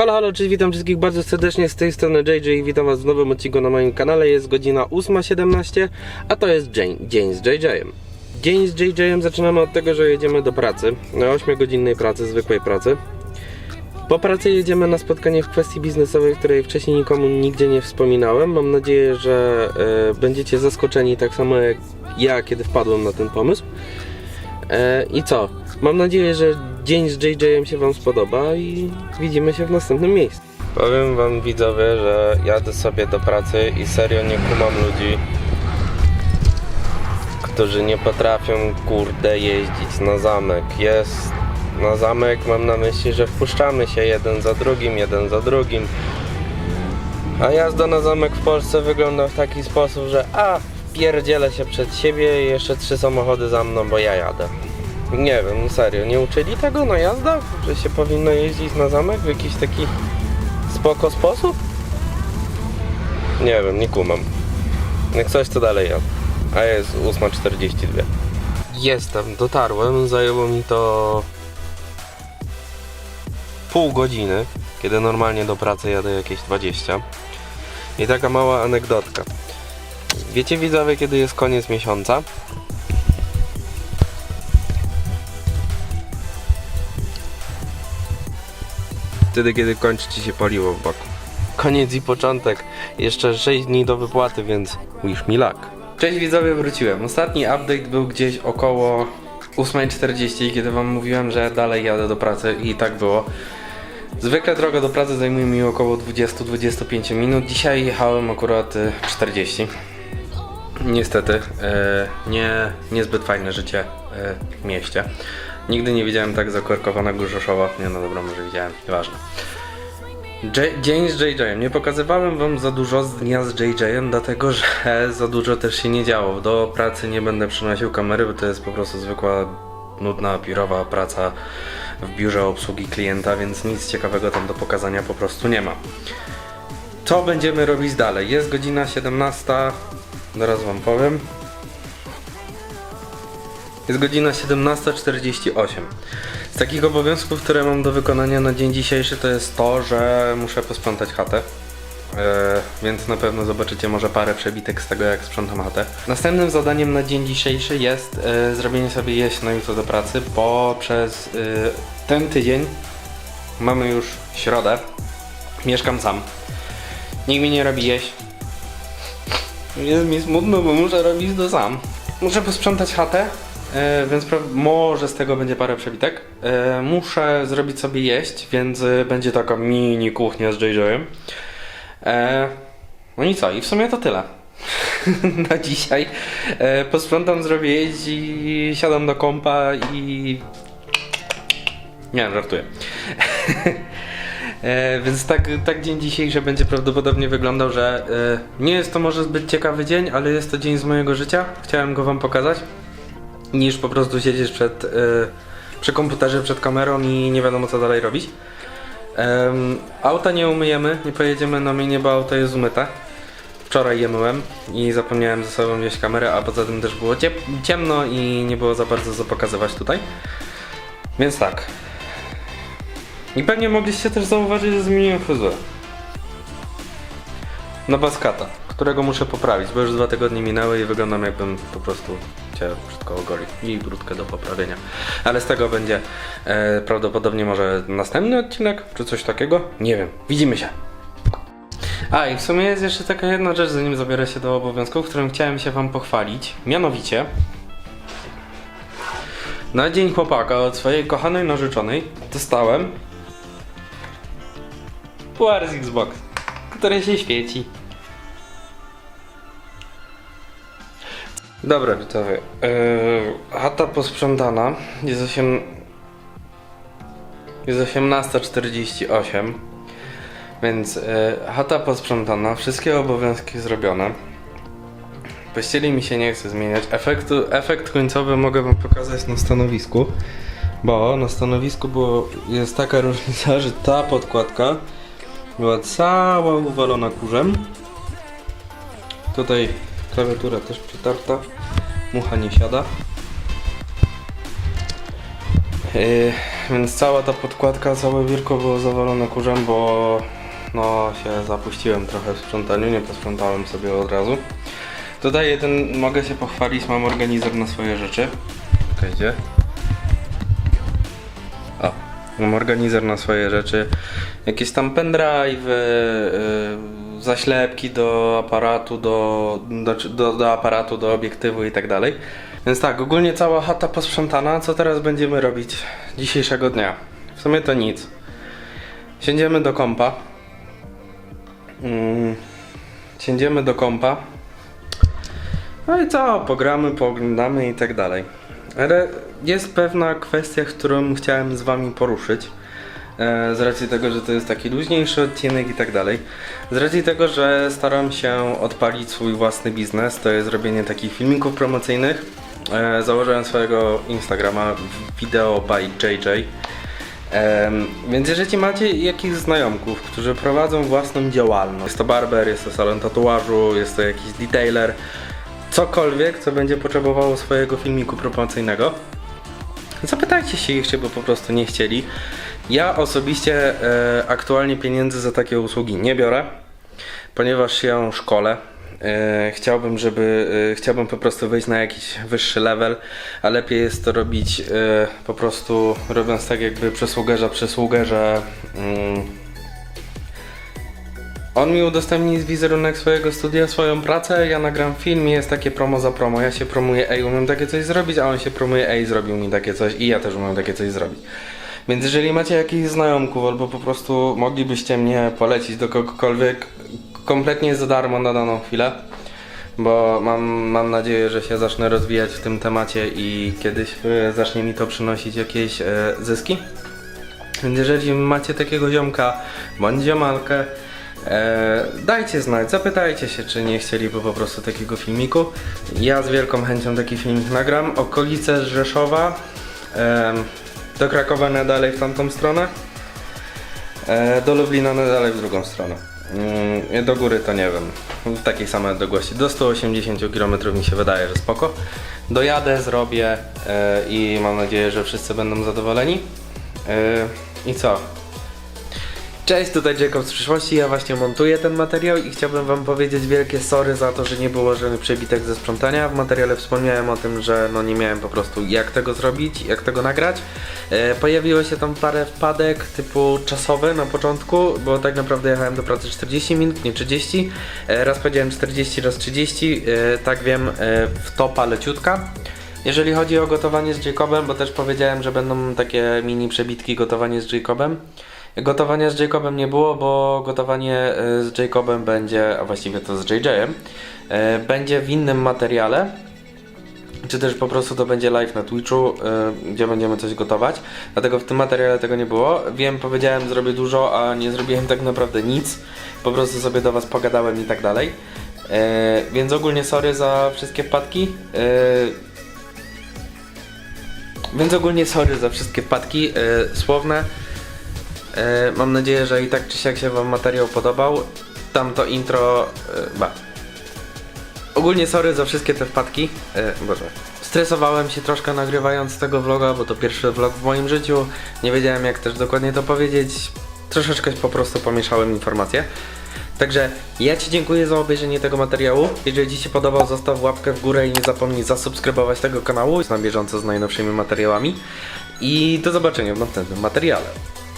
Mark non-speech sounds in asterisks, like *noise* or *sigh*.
Halo, halo, cześć, witam wszystkich bardzo serdecznie z tej strony JJ i witam was w nowym odcinku na moim kanale. Jest godzina 8.17, a to jest dzień, dzień z JJ-em. Dzień z JJ-em zaczynamy od tego, że jedziemy do pracy, na 8-godzinnej pracy, zwykłej pracy. Po pracy jedziemy na spotkanie w kwestii biznesowej, której wcześniej nikomu nigdzie nie wspominałem. Mam nadzieję, że e, będziecie zaskoczeni tak samo jak ja, kiedy wpadłem na ten pomysł. E, I co? Mam nadzieję, że dzień z JJ-em się Wam spodoba i widzimy się w następnym miejscu. Powiem Wam widzowie, że jadę sobie do pracy i serio nie kumam ludzi, którzy nie potrafią kurde jeździć na zamek. Jest na zamek, mam na myśli, że wpuszczamy się jeden za drugim, jeden za drugim. A jazda na zamek w Polsce wygląda w taki sposób, że a, pierdzielę się przed siebie i jeszcze trzy samochody za mną, bo ja jadę. Nie wiem, serio, nie uczyli tego na jazdach? Że się powinno jeździć na zamek w jakiś taki spoko sposób? Nie wiem, nie kumam. Jak coś, to dalej ja. A jest 8.42. Jestem, dotarłem, zajęło mi to pół godziny, kiedy normalnie do pracy jadę jakieś 20. I taka mała anegdotka. Wiecie widzowie, kiedy jest koniec miesiąca? Wtedy, kiedy kończy ci się paliwo w baku. Koniec i początek. Jeszcze 6 dni do wypłaty, więc wish me luck. Cześć widzowie, wróciłem. Ostatni update był gdzieś około 8.40, kiedy wam mówiłem, że dalej jadę do pracy i tak było. Zwykle droga do pracy zajmuje mi około 20-25 minut. Dzisiaj jechałem akurat y, 40. Niestety, e, nie, niezbyt fajne życie e, w mieście. Nigdy nie widziałem tak zakorkowanego Rzeszowa. Nie no dobra, może widziałem, nieważne. J- dzień z JJ-em. Nie pokazywałem wam za dużo z dnia z JJ-em, dlatego że *laughs* za dużo też się nie działo. Do pracy nie będę przynosił kamery, bo to jest po prostu zwykła, nudna, biurowa praca w biurze obsługi klienta, więc nic ciekawego tam do pokazania po prostu nie ma. Co będziemy robić dalej? Jest godzina 17. Zaraz wam powiem. Jest godzina 17.48. Z takich obowiązków, które mam do wykonania na dzień dzisiejszy, to jest to, że muszę posprzątać chatę. E, więc na pewno zobaczycie może parę przebitek z tego, jak sprzątam chatę. Następnym zadaniem na dzień dzisiejszy jest e, zrobienie sobie jeść na jutro do pracy, bo przez e, ten tydzień mamy już środę. Mieszkam sam. Nikt mi nie robi jeść. Jest mi smutno, bo muszę robić to sam. Muszę posprzątać chatę, e, więc może z tego będzie parę przebitek. E, muszę zrobić sobie jeść, więc e, będzie taka mini kuchnia z JJ-em. E, no i co? I w sumie to tyle. *laughs* Na dzisiaj. E, posprzątam, zrobię jeść i siadam do kompa i... Nie, żartuję. *laughs* E, więc tak, tak dzień dzisiejszy będzie prawdopodobnie wyglądał, że e, nie jest to może zbyt ciekawy dzień, ale jest to dzień z mojego życia. Chciałem go wam pokazać. Niż po prostu siedzieć przed, e, przy komputerze, przed kamerą i nie wiadomo co dalej robić. Auta nie umyjemy, nie pojedziemy na minie, bo auto jest umyte. Wczoraj je myłem i zapomniałem ze sobą wziąć kamerę, a poza tym też było ciemno i nie było za bardzo co pokazywać tutaj. Więc tak, i pewnie mogliście też zauważyć, że zmieniłem fryzurę. Na baskata, którego muszę poprawić, bo już dwa tygodnie minęły i wyglądam jakbym po prostu wszystko ogolił. I brudkę do poprawienia. Ale z tego będzie e, prawdopodobnie może następny odcinek, czy coś takiego. Nie wiem. Widzimy się. A i w sumie jest jeszcze taka jedna rzecz, zanim zabiorę się do obowiązków, którym chciałem się wam pochwalić. Mianowicie na dzień chłopaka od swojej kochanej narzeczonej dostałem puar z Xbox, który się świeci. Dobra, widzowie. Yy, chata posprzątana. Jest 8... Jest 18.48. Więc yy, chata posprzątana, wszystkie obowiązki zrobione. Pościeli mi się nie chce zmieniać. Efektu, efekt końcowy mogę wam pokazać na stanowisku. Bo na stanowisku było, jest taka *laughs* różnica, że ta podkładka była cała uwalona kurzem. Tutaj klawiatura też przytarta. Mucha nie siada. Yy, więc cała ta podkładka, całe biurko było zawalone kurzem, bo no się zapuściłem trochę w sprzątaniu, nie posprzątałem sobie od razu. Tutaj jeden, mogę się pochwalić, mam organizer na swoje rzeczy. Czekajcie. O, mam organizer na swoje rzeczy. Jakieś tam pendrive, yy, zaślepki do aparatu, do, do, do, aparatu, do obiektywu i tak dalej. Więc tak, ogólnie cała chata posprzątana. Co teraz będziemy robić dzisiejszego dnia? W sumie to nic. Siędziemy do kompa. Mm, siędziemy do kompa. No i co? Pogramy, pooglądamy i tak dalej. Ale jest pewna kwestia, którą chciałem z wami poruszyć. E, Z racji tego, że to jest taki luźniejszy odcinek i tak dalej. Z racji tego, że staram się odpalić swój własny biznes, to jest robienie takich filmików promocyjnych. E, Założyłem swojego Instagrama Video by JJ. Więc jeżeli macie jakichś znajomków, którzy prowadzą własną działalność, jest to barber, jest to salon tatuażu, jest to jakiś detailer, cokolwiek, co będzie potrzebowało swojego filmiku promocyjnego, zapytajcie się ich, by po prostu nie chcieli. Ja osobiście e, aktualnie pieniędzy za takie usługi nie biorę, ponieważ się szkole. E, chciałbym, żeby e, chciałbym po prostu wyjść na jakiś wyższy level, a lepiej jest to robić e, po prostu robiąc tak jakby przysługerza przysługę, że mm, on mi udostępni wizerunek swojego studia, swoją pracę, ja nagram film i jest takie promo za promo. Ja się promuję, ej, umiem takie coś zrobić, a on się promuje, ej, zrobił mi takie coś i ja też umiem takie coś zrobić. Więc jeżeli macie jakichś znajomków albo po prostu moglibyście mnie polecić do kogokolwiek, kompletnie za darmo na daną chwilę, bo mam, mam nadzieję, że się zacznę rozwijać w tym temacie i kiedyś e, zacznie mi to przynosić jakieś e, zyski. Więc jeżeli macie takiego ziomka bądź ziomalkę, e, dajcie znać, zapytajcie się, czy nie chcieliby po prostu takiego filmiku. Ja z wielką chęcią taki filmik nagram. Okolice Rzeszowa, e, do Krakowa na dalej w tamtą stronę, e, do Lublina na dalej w drugą stronę. Mm, do góry to nie wiem, w takiej samej odległości. Do 180 km mi się wydaje, że spoko. Dojadę, zrobię e, i mam nadzieję, że wszyscy będą zadowoleni. E, I co? Cześć, tutaj Jacob z przyszłości, ja właśnie montuję ten materiał i chciałbym wam powiedzieć wielkie sorry za to, że nie było żadnych przebitek ze sprzątania. W materiale wspomniałem o tym, że no nie miałem po prostu jak tego zrobić, jak tego nagrać. E, pojawiło się tam parę wpadek typu czasowe na początku, bo tak naprawdę jechałem do pracy 40 minut, nie 30. E, raz powiedziałem 40, raz 30, e, tak wiem, e, w topa leciutka. Jeżeli chodzi o gotowanie z Jacobem, bo też powiedziałem, że będą takie mini przebitki gotowanie z Jacobem. Gotowania z Jacobem nie było, bo gotowanie e, z Jacobem będzie, a właściwie to z JJ-em, e, będzie w innym materiale. Czy też po prostu to będzie live na Twitchu, e, gdzie będziemy coś gotować. Dlatego w tym materiale tego nie było. Wiem, powiedziałem, zrobię dużo, a nie zrobiłem tak naprawdę nic. Po prostu sobie do Was pogadałem i tak dalej. Więc ogólnie sorry za wszystkie wpadki. Więc ogólnie sorry za wszystkie wpadki słowne. E, mam nadzieję, że i tak czy siak się Wam materiał podobał. Tamto intro. E, ba. Ogólnie sorry za wszystkie te wpadki. E, Boże. Stresowałem się troszkę nagrywając tego vloga, bo to pierwszy vlog w moim życiu. Nie wiedziałem jak też dokładnie to powiedzieć. Troszeczkę po prostu pomieszałem informacje. Także ja Ci dziękuję za obejrzenie tego materiału. Jeżeli Ci się podobał, zostaw łapkę w górę i nie zapomnij zasubskrybować tego kanału. Jest na bieżąco z najnowszymi materiałami. I do zobaczenia w następnym materiale.